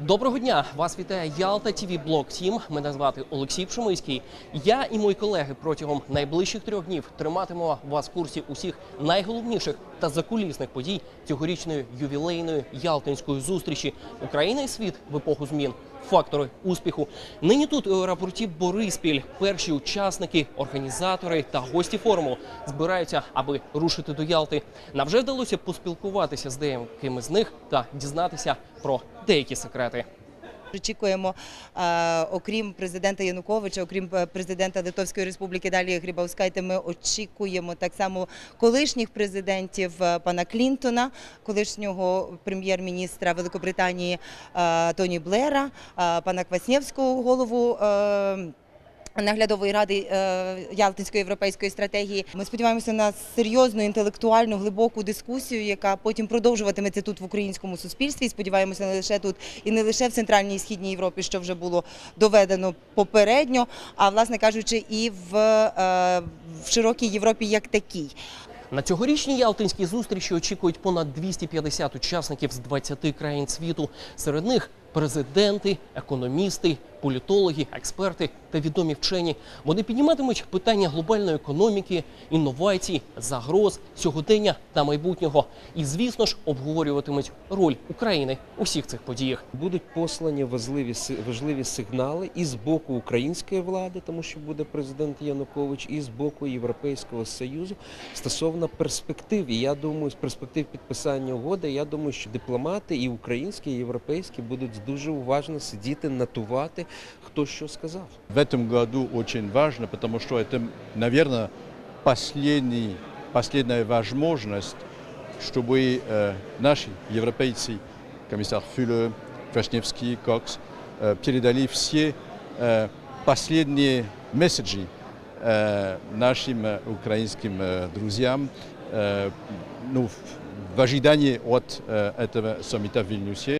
Доброго дня! Вас вітає Ялта ТВ Блок Тім. Мене звати Олексій Пшемиський. Я і мої колеги протягом найближчих трьох днів триматимемо вас в курсі усіх найголовніших та закулісних подій цьогорічної ювілейної ялтинської зустрічі Україна і світ в епоху змін. Фактори успіху. Нині тут у аеропорті Бориспіль перші учасники, організатори та гості форуму збираються, аби рушити до Ялти. Нам вже вдалося поспілкуватися з деякими з них та дізнатися про деякі секрети. Очікуємо, е, окрім президента Януковича, окрім е, президента Литовської Республіки Далії Грибаускайте, ми очікуємо так само колишніх президентів е, пана Клінтона, колишнього прем'єр-міністра Великобританії Тоні Блера, пана Кваснєвського, голову. Наглядової ради е, Ялтинської європейської стратегії. Ми сподіваємося на серйозну інтелектуальну глибоку дискусію, яка потім продовжуватиметься тут в українському суспільстві. І сподіваємося не лише тут і не лише в центральній і східній Європі, що вже було доведено попередньо, а власне кажучи, і в, е, в широкій Європі як такій. На цьогорічній Ялтинській зустрічі очікують понад 250 учасників з 20 країн світу. Серед них президенти, економісти, політологи, експерти та відомі вчені. Вони підніматимуть питання глобальної економіки, інновацій, загроз, сьогодення та майбутнього. І, звісно ж, обговорюватимуть роль України у всіх цих подіях. Будуть послані важливі важливі сигнали і з боку української влади, тому що буде президент Янукович, і з боку Європейського союзу стосовно перспектив. І я думаю, з перспектив підписання угоди, я думаю, що дипломати і українські, і європейські будуть дуже уважно сидіти, натувати, хто що сказав. В этом году очень важно, потому что это, наверное, последний, последняя возможность, чтобы э, наши европейцы, комиссар Фюле, Квашневский, Кокс, э, передали все э, последние месседжи э, нашим э, украинским э, друзьям э, ну, в- ожидании от э, этого саммита в Вильнюсе.